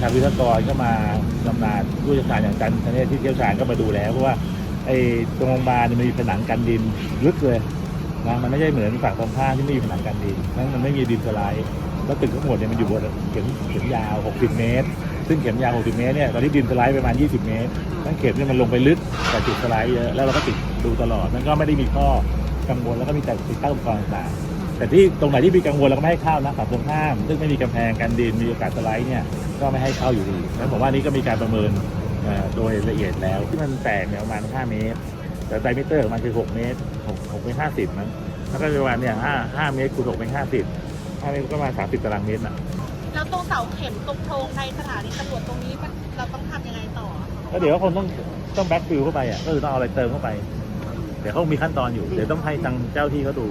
ทางวิศวกรก็มาชำนาญผู้เชี่ยวชาญอย่างจันทเนศที่เชี่ยวชาญก็มาดูแล้วเพราะว่าไอ้ตรงโรงพยาบาลเนี่ยมันมีผนังกันดินลึกเลยนะมันไม่ใช่เหมือนฝั่งตรงข้ามที่ไม่มีผนังกันดินนั้นมันไม่มีดินสไลด์แล้วตึกทั้งหมดเนี่ยมันอยู่บนเข็มเข็มยาว 60 เมตร ซึ่งเข็มยาว 60 เมตรเนี่ยตอนนี้ดินสไลด์ประมาณ 20 เมตรทั้งเข็มเนี่ยมันลงไปลึกแต่จุดสไลด์เยอะแล้วเราก็ติดดูตลอดมันก็ไม่ได้มีข้อกังวลแล้วก็มีแต่ติดตั้งอุปกรณ์ต่างๆ แต่ที่ตรงไหนที่มีกังวลเราก็ไม่ให้เข้านะฝั่งตรงข้าม ซึ่งไม่มีกำแพงกันดินมีโอกาสสไลด์เนี่ยก็ไม่ให้เข้าอยู่ดีแล้วผมว่านี่ก็มีการประเมินเอ่อโดยละเอียดแล้วที่มันแตกเนี่ยประมาณ 5 เมตร แต่ไดมิเตอร์ของมันคือ 6 เมตร6 6เมตร50มั้งแล้วก็ประมาณเนี่ย5 5เมตรคูณ6เมตร50 5เมตรก็ประมาณ30 ตารางเมตรนะแล้วตรงเสาเข็มตรงโพรงในสถานีตำรวจตรงนี้มันเราต้องทำยังไงต่อก็เดี๋ยวก็คงต้องต้องแบ็กฟิลเข้าไปอะก็คือต้องเอาอะไรเติมเข้าไป เดี๋ยวเขามีขั้นตอนอยู่ เดี๋ยวต้องให้ทางเจ้าที่เขาดู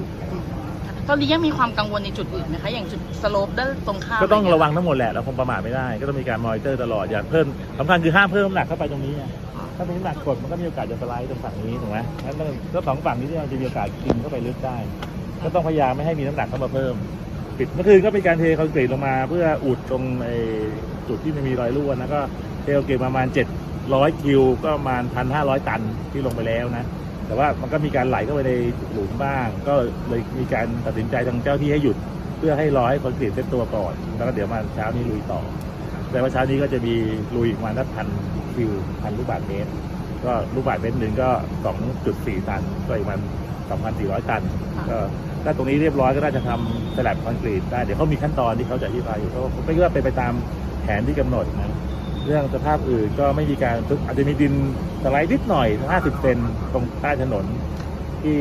ตอนนี้ยังมีความกังวลในจุดอื่นไหมคะ อย่างจุดสโลปด้านตรงข้ามก็ต้องระวังทั้งหมดแหละเราคงประมาทไม่ได้ ก็ต้องมีการมอนิเตอร์ตลอดอย่าเพิ่มสำคัญคือห้ามเพิ่มน้ำหนักเข้าไปตรงนี้ไงถ้าเป็นน้ำหนักกดมันก็มีโอกาสจะสไลด์ตรงฝั่งนี้ถูกไหมงั้นต้องก็สองฝั่งนี้ที่มันจะมีโอกาสกินเข้าไปลึกได้ ก็ต้องพยายามไม่ให้มีน้ำหนักเข้ามาเพิ่ม ปิดเมื่อคืนก็มีการเทคอนกรีตลงมา เพื่ออุดตรงไอ้จุดที่มันมีรอยรั่วนะก็เทคอนกรีตประมาณ700คิวก็ประมาณ1,500 ตันที่ลงไปแล้วนะ แต่ว่ามันก็มีการไหลเข้าไปในหลุมบ้าง ก็เลยมีการตัดสินใจทางเจ้าที่ให้หยุด เพื่อให้รอให้คอนกรีตเซ็ตตัวก่อน แล้วก็เดี๋ยวมาเช้านี้ลุยต่อ แต่ว่าเช้านี้ก็จะมีลุยอีกประมาณพันคิวพันลูกบาศก์เมตร ก็ลูกบาศก์เมตรหนึ่งก็2.4ตัน ก็อีกมัน2,400ตัน ก็ถ้าตรงนี้เรียบร้อยก็น่าจะทำสลับคอนกรีตได้ เดี๋ยวเขามีขั้นตอนที่เขาจะอธิบายอยู่ก็ไม่ก็เป็นไปตามแผนที่กำหนดนะ เรื่องสภาพอื่นก็ไม่มีการอาจจะมีดินสไลด์นิดหน่อย 50 เซนตรงใต้ถนน ที่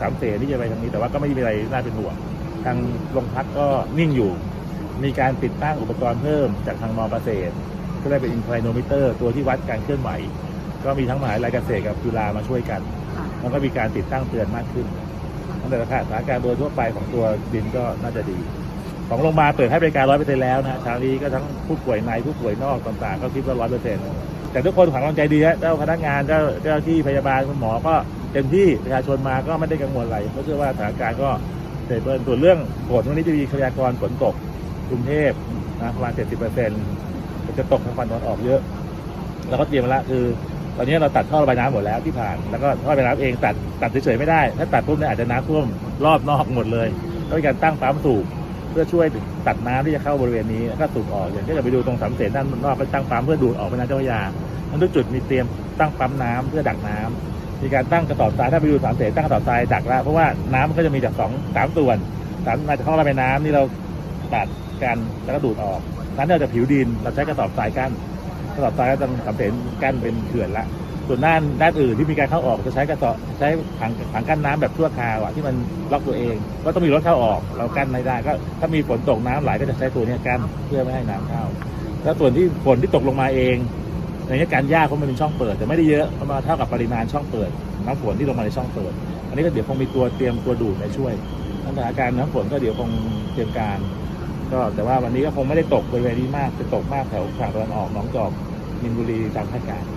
สามเสนที่จะไปทางนี้ แต่ว่าก็ไม่มีอะไรน่าเป็นห่วงทางโรงพักก็นิ่งอยู่ มีการติดตั้งอุปกรณ์เพิ่มจากทางมอเกษตร ก็ได้เป็นอินไคลโนมิเตอร์ ตัวที่วัดการเคลื่อนไหว ก็มีทั้งมหาวิทยาลัยเกษตรกับจุฬามาช่วยกันค่ะแล้วก็มีการติดตั้งเตือนมากขึ้นตั้งแต่สถานการณ์โดยทั่วไปของตัวดินก็น่าจะดี ของโรงพยาบาลเปิดให้บริการร้อยเปอร์เซ็นต์แล้วนะเช้านี้ก็ทั้งผู้ป่วยในผู้ป่วยนอกต่างๆ ก็คิดว่าร้อยเปอร์เซ็นต์แต่ทุกคนขวัญกำลังใจดีฮะเจ้าพนักงานเจ้าเจ้าที่พยาบาลคุณหมอก็เต็มที่ประชาชนมาก็ไม่ได้กังวลอะไรเพราะเชื่อว่าสถานการณ์ก็เสร็จเบิร์ส่วนเรื่องฝนวันนี้จะมีพยากรณ์ฝนตกกรุงเทพนะประมาณเจ็ดสิบเปอร์เซ็นต์จะตกทางฝั่งตะวันออกเยอะ แล้วก็เตรียมละคือตอนนี้เราตัดท่อระบายน้ำหมดแล้วที่ผ่าน แล้วก็ท่อระบายน้ำเองตัดตัดเฉยๆไม่ได้ ถ้าตัดปุ๊บเนี่ยอาจจะน้ำท่วมรอบนอกหมดเลยต้องมีการตั้งปั๊มสูบ เพื่อช่วยตัดน้ำที่จะเข้าบริเวณนี้แล้วก็สูบออกอย่างที่เราไปดูตรงสามเสนด้านนอกก็ตั้งปั๊มเพื่อดูดออกไปน้ำเจ้าพระยาทั้งทุกจุดมีเตรียมตั้งปั๊มน้ำเพื่อดักน้ำมีการตั้งกระสอบทรายถ้าไปดูสามเสนตั้งกระสอบทรายดักแล้วเพราะว่าน้ำมันก็จะมีจากสองสามส่วนสามมาจากท่อระบายน้ำนี่เราตัดกันแล้วก็ดูดออกนั้นเราจะผิวดินเราใช้กระสอบทรายกั้นกระสอบทรายก็ต้องสำเร็จกั้นเป็นเขื่อนละ ส่วนด้านด้านอื่นที่มีการเข้าออกจะใช้กระสอบใช้ถังถังกั้นน้ำแบบชั่วคราวอะที่มันล็อกตัวเอง ก็ต้องมีรถเข้าออก เรากั้นไม่ได้ก็ถ้ามีฝนตกน้ำไหลก็จะใช้ตัวนี้กั้นเพื่อไม่ให้น้ำเข้า แล้วส่วนที่ฝนที่ตกลงมาเอง ในนี้การยากเพราะมันเป็นช่องเปิดแต่ไม่ได้เยอะประมาณเท่ากับปริมาณช่องเปิด น้ำฝนที่ลงมาในช่องเปิด อันนี้ก็เดี๋ยวคงมีตัวเตรียมตัวดูดมาช่วยสถานการณ์น้ำฝนก็เดี๋ยวคงเตรียมการ ก็แต่ว่าวันนี้ก็คงไม่ได้ตกบริเวณนี้มากจะตกมากแถวทางตะวันออกหนองจอกมินบุรีตามคาดการณ์